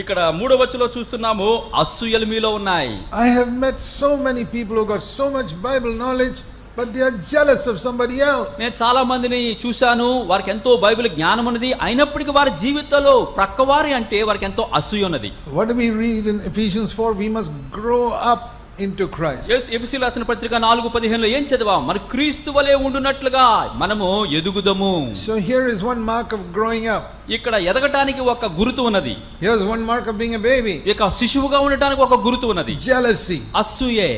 ఇక్కడ మూడవ వచ్చులో చూస్తున్నాము అసూయలు మీలో ఉన్నాయి I have met so many people who got so much Bible knowledge, but they are jealous of somebody else. నేను చాలా మందిని చూశాను వారికి ఎంతో బైబిల్ జ్ఞానం ఉన్నది అయినప్పటికీ వారి జీవితంలో ప్రక్కవారి అంటే వారికి ఎంతో అసూయ ఉన్నది What do we read in Ephesians 4? We must grow up into Christ. FC రాసిన పత్రిక నాలుగు పదిహేనులో ఏం చదివాం మరి క్రీస్తు వలె ఉండునట్లుగా మనము ఎదుగుదము So here is one mark of growing up. ఇక్కడ ఎదగటానికి ఒక గురుతు ఉన్నది Here's one mark of being a baby ఇక శిశువుగా ఉండటానికి ఒక గురుతు ఉన్నది jealousy. అసూయే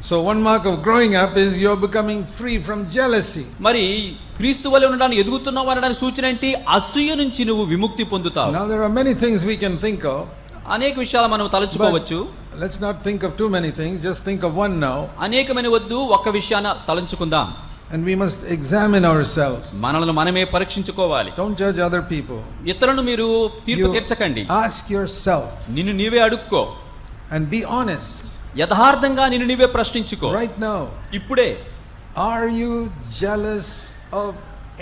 So, one mark of growing up is you're becoming free from jealousy. మరి క్రీస్తు వలె ఉండడానికి ఎదుగుతున్నావు అనడానికి సూచన ఏంటి అసూయ నుంచి నువ్వు విముక్తి పొందుతావు Now, there are many things we can think of. అనేక విషయాలు మనం తలంచుకోవచ్చు But let's not think of too many things, just think of one now. అనేకమైన వద్దు ఒక్క విషయాన్ని తలంచుకుందాం And we must examine ourselves. మనల్ని మనమే పరీక్షించుకోవాలి Don't judge other people. ఇతరులను మీరు తీర్పు You తీర్చకండి ask yourself నిన్ను నీవే అడుక్కో and be honest యథార్థంగా నిన్ను నీవే ప్రశ్నించుకో right now. ఇప్పుడే Are you jealous of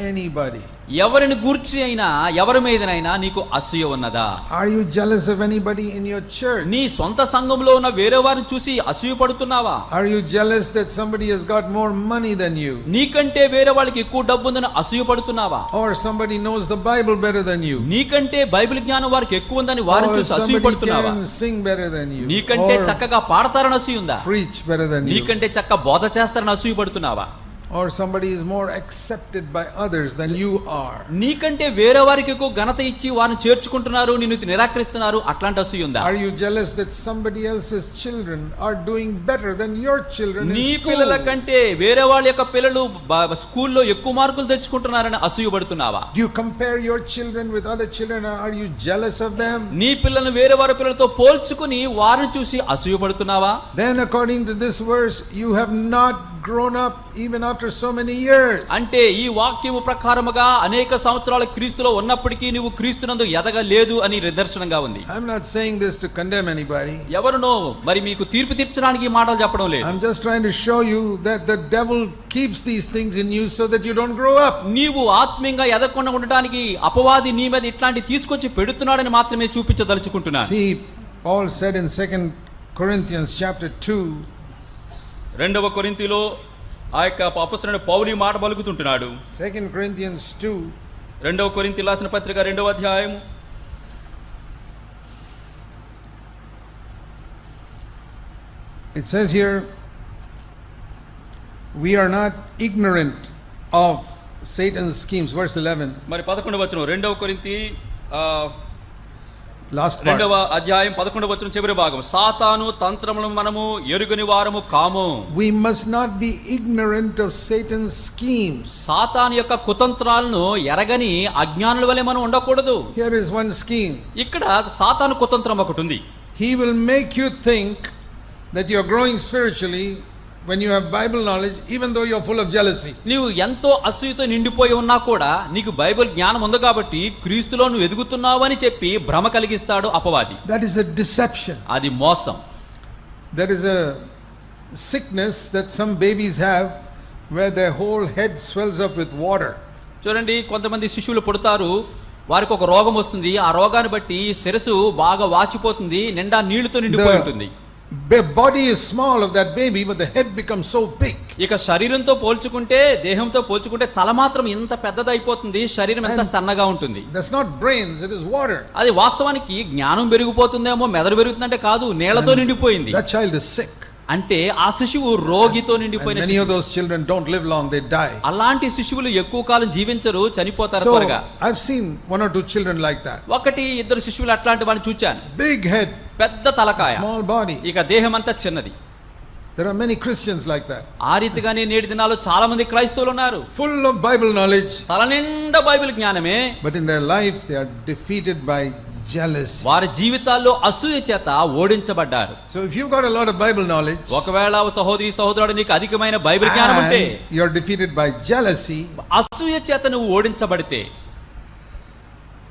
anybody ఎవరిని గుర్చి అయినా ఎవరి మీదనైనా నీకు అసూయ ఉన్నదా? Are you jealous of anybody in your church నీ సొంత సంఘంలో ఉన్న వేరే వారిని చూసి అసూయ పడుతున్నావా? Are you jealous that somebody has got more money than you నీకంటే వేరే వాళ్ళకి ఎక్కువ డబ్బు ఉందని అసూయ పడుతున్నావా? Are somebody knows the Bible better than you నీకంటే బైబిల్ జ్ఞానం వారికి ఎక్కువ ఉందని వారిని చూసి అసూయ పడుతున్నావా? సింగ్ బెటర్ దెన్ యు నీకంటే చక్కగా పాడతారని అసూయ ఉందా? ప్రీచ్ బెటర్ దెన్ యు నీకంటే చక్కగా బోధ చేస్తారని అసూయ పడుతున్నావా? Or somebody is more accepted by others than you are? నీకంటే వేరే వారికి ఎక్కువ ఘనత ఇచ్చి వారిని చేర్చుకుంటున్నారు నిన్ను నిరాకరిస్తున్నారు అట్లాంటి అసూయ ఉందా Are you jealous that somebody else's children are doing better than your children నీ పిల్లల? కంటే వేరే వాళ్ళ యొక్క పిల్లలు స్కూల్లో ఎక్కువ మార్కులు తెచ్చుకుంటున్నారని అసూయపడుతున్నావా Do you compare your children with other children? Are you jealous of them? నీ పిల్లలను వేరే వారి పిల్లలతో పోల్చుకుని వారిని చూసి అసూయపడుతున్నావా Then, according to this verse, you have not grown up even after so many years. అంటే ఈ వాక్యము ప్రకారముగా అనేక సంవత్సరాల క్రీస్తులో ఉన్నప్పటికీ నువ్వు క్రీస్తునందు ఎదగలేదు అని నిదర్శనంగా ఉంది I'm not saying this to condemn anybody. ఎవరునో మరి మీకు తీర్పు తీర్చడానికి ఈ మాటలు చెప్పడం లేదు I'm just trying to show you that the devil keeps these things in you so that you don't grow up. నీవు ఆత్మీయంగా ఎదగకుండా ఉండటానికి అపవాది నీ మీద ఇట్లాంటి తీసుకొచ్చి పెడుతున్నాడని మాత్రమే చూపించదలుచుకుంటున్నాను See, Paul said in Second Corinthians chapter 2, రెండవ కొరింతిలో ఆ యొక్క అపస్తున్న పౌలి మాట పలుకుతుంటున్నాడు. Second Corinthians 2, రెండవ కొరింతి రాసిన పత్రిక రెండవ అధ్యాయం it says here, we are not ignorant of Satan's schemes. Verse 11, మరి పదకొండవ వచనం రెండవ కొరింతి లాస్ట్ రెండవ అధ్యాయం పదకొండవ వచ్చిన చివరి భాగం. సాతాను తంత్రములు మనము ఎరుగని వారము we must not be ignorant of Satan scheme Satan యొక్క కుతంత్రాలను ఎరగని అజ్ఞానుల వలె మనం ఉండకూడదు. హియర్ ఇస్ వన్ స్కీమ్ ఇక్కడ సాతాను కుతంత్రం ఒకటి ఉంది. He will make you think that you growing spiritually when you have Bible knowledge, even though you're full of jealousy. నీవు ఎంతో అసూయతో నిండిపోయి ఉన్నా కూడా నీకు బైబిల్ జ్ఞానం ఉంది కాబట్టి క్రీస్తులో నువ్వు ఎదుగుతున్నావు అని చెప్పి భ్రమ కలిగిస్తాడు అపవాది That is a deception. అది మోసం There is a sickness that some babies have where their whole head swells up with water. చూడండి కొంతమంది శిశువులు పుడతారు వారికి ఒక రోగం వస్తుంది ఆ రోగాన్ని బట్టి శిరసు బాగా వాచిపోతుంది నిండా నీళ్లతో నిండిపోయి ఉంటుంది body small of that baby but the head become so big ఇక శరీరంతో పోల్చుకుంటే దేహంతో పోల్చుకుంటే తల మాత్రం ఎంత పెద్దదైపోతుంది శరీరం ఎంత సన్నగా ఉంటుంది. That's not brains it is water అది వాస్తవానికి జ్ఞానం పెరిగిపోతుందేమో మెదడు పెరుగుతుందంటే కాదు నేలతో నిండిపోయింది. ద చైల్డ్ ఇస్ సిక్ అంటే ఆ శిశువు రోగితో నిండిపోయిన many of those children don't live long, they die. అలాంటి శిశువులు ఎక్కువ కాలం జీవించరు చనిపోతారు So, త్వరగా I've seen one or two children like that. ఒకటి ఇద్దరు శిశువులు అట్లాంటి వాడిని చూచాను Big head, పెద్ద తలకాయ small body. ఇక దేహం అంతా చిన్నది There are many Christians like that. ఆ రీతిగానే నేటి దినాల్లో చాలా మంది క్రైస్తవులు ఉన్నారు Full of Bible knowledge, తల నిండా బైబిల్ జ్ఞానమే but in their life they are defeated by jealousy. వారి జీవితాల్లో అసూయ చేత ఓడించబడ్డారు So if you've got a lot of Bible knowledge ఒకవేళ సహోదరి సహోదరుడు నీకు అధికమైన బైబిల్ జ్ఞానం ఉంటే and you're defeated by jealousy, అసూయ చేత నువ్వు ఓడించబడితే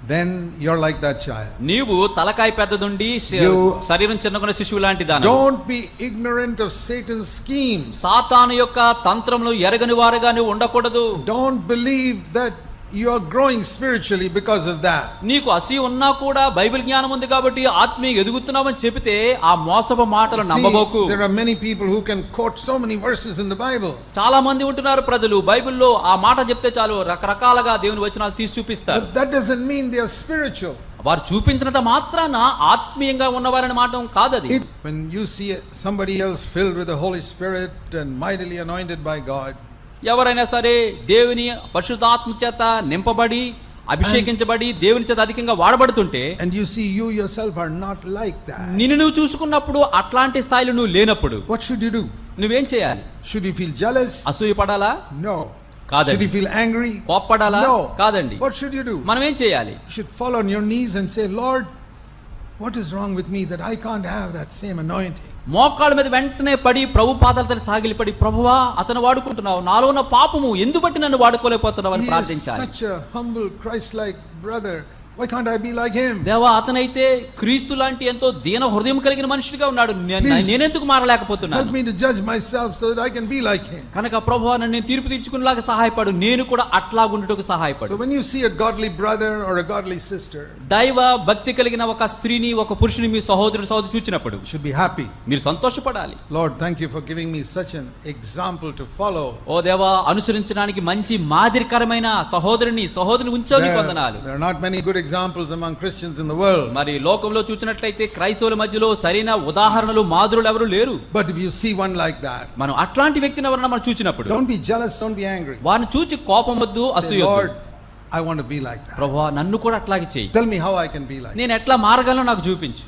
then you're like that child. నీవు తలకాయ పెద్దదుండి You- శరీరం చిన్నగున్న శిశువు లాంటి దాని Don't be ignorant of Satan's schemes. సాతాను యొక్క తంత్రములు ఎరగని వారుగా నువ్వు ఉండకూడదు Don't believe that you are growing spiritually because of that. నీకు అసి ఉన్నా కూడా బైబిల్ జ్ఞానం ఉంది కాబట్టి ఆత్మీయ ఎదుగుతున్నావని చెబితే ఆ మోసపు మాటలు నమ్మబోకు See, there are many people who can quote so many verses in the Bible. చాలా మంది ఉంటున్నారు ప్రజలు బైబిల్లో ఆ మాట చెప్తే చాలు రకరకాలుగా దేవుని వచనాలు తీసి చూపిస్తారు But that doesn't mean they are spiritual. వారు చూపించినంత మాత్రాన ఆత్మీయంగా ఉన్నవారని మాట కాదు అది It, when you see somebody else filled with the Holy Spirit and mightily anointed by God, ఎవరైనా సరే దేవుని పరిశుద్ధాత్మ చేత నింపబడి అభిషేకించబడి దేవుని చేత అధికంగా వాడబడుతుంటే and you see you yourself are not like that నిన్ను నువ్వు చూసుకున్నప్పుడు అట్లాంటి స్థాయిలో నువ్వు లేనప్పుడు వాట్ షుడ్ యు నువ్వేం చేయాలి? షుడ్ యు ఫీల్ జెలస్ అసూయ పడాలా? నో కాదండి. Should you feel angry no కాదండి. వాట్ షుడ్ యు డు మనం ఏం చేయాలి? Should follow your knees and say Lord what is wrong I can't have that మోకాళ్ళ మీద వెంటనే పడి ప్రభు పాదాలతో సాగిలిపడి ప్రభువా అతను వాడుకుంటున్నావు. నాలో ఉన్న పాపము ఎందు బట్టి నన్ను వాడుకోలేకపోతున్నావు? అని ప్రార్థించాలి. Why can't I be like him దేవ అతనైతే క్రీస్తు లాంటి ఎంతో దీన హృదయం కలిగిన మనిషిగా ఉన్నాడు. నేను ఎందుకు మారలేకపోతున్నాను? Help me to judge myself so that I can be like him కనుక ప్రభువా నన్ను నేను తీర్పు తీర్చుకునేలాగా సహాయపడు. నేను కూడా అట్లా ఉండటకు సహాయపడు. So when you see a godly brother or a godly sister దైవ భక్తి కలిగిన ఒక స్త్రీని ఒక పురుషుని మీ సహోదరుడు సోదరు చూచినప్పుడు షుడ్ బి హ్యాపీ మీరు సంతోషపడాలి. Lord thank you for giving me such an example to follow ఓ దేవా అనుసరించడానికి మంచి మాదిరికరమైన సహోదరుని సహోదరుని ఉంచావు నీ there are not many good examples among Christians in the world. మరి లోకంలో చూసినట్లయితే క్రైస్తవుల మధ్యలో సరైన ఉదాహరణలు మాదిరులు ఎవరు లేరు But if you see one like that, మనం అట్లాంటి వ్యక్తిని ఎవరన్నా మనం చూచినప్పుడు don't be jealous, don't be angry. వారిని చూచి కోపం వద్దు Say, అసూయ Lord, I want to be like that. ప్రభా నన్ను కూడా అట్లాగే చెయ్యి Tell me how I can be like that. నేను ఎట్లా మారగలను నాకు చూపించు